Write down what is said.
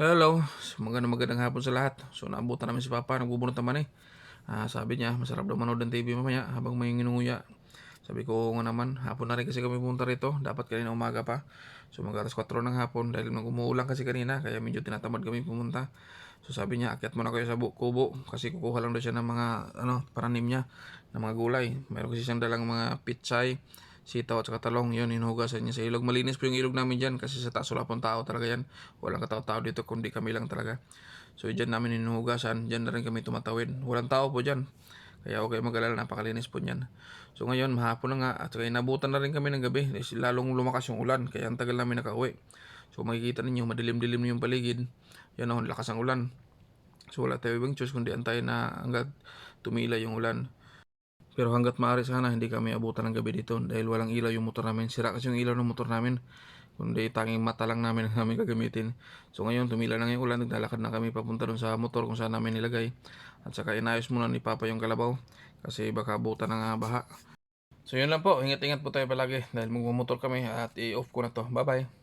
Hello, so, magandang magandang hapon sa lahat. So naabutan namin si Papa, nagbubunot naman eh. Ah, sabi niya, masarap daw manood ng TV mamaya habang may nginunguya. Sabi ko, nga naman, hapon na rin kasi kami pumunta rito. Dapat kanina umaga pa. So mag alas 4 ng hapon dahil nag umuulan kasi kanina, kaya medyo tinatamad kami pumunta. So sabi niya, akyat muna kayo sa kubo kasi kukuha lang daw siya ng mga ano, paranim niya ng mga gulay. Meron kasi siyang dalang mga pitsay, sitaw at saka talong. Yun, hinugasan niya sa ilog. Malinis po yung ilog namin dyan kasi sa taas wala pong tao talaga yan. Walang katao-tao dito kundi kami lang talaga. So dyan namin hinuhugasan, dyan na rin kami tumatawid. Walang tao po dyan. Kaya okay mag-alala, napakalinis po niyan. So ngayon, mahapon na nga, at saka inabutan na rin kami ng gabi. Lalong lumakas yung ulan, kaya ang tagal namin nakauwi. So makikita ninyo, madilim-dilim yung paligid. Yan o, lakas ang ulan. So wala tayo ibang choice kundi antay na hanggat tumila yung ulan. Pero hanggat maaari sana hindi kami abutan ng gabi dito dahil walang ilaw yung motor namin. Sira kasi yung ilaw ng motor namin. Kundi tanging mata lang namin ang namin gagamitin. So ngayon tumila na yung ulan. Naglalakad na kami papunta dun sa motor kung saan namin nilagay. At saka inayos muna ni Papa yung kalabaw. Kasi baka abutan ng ah, baha. So yun lang po. Ingat-ingat po tayo palagi dahil magmumotor kami at i-off ko na to. Bye bye.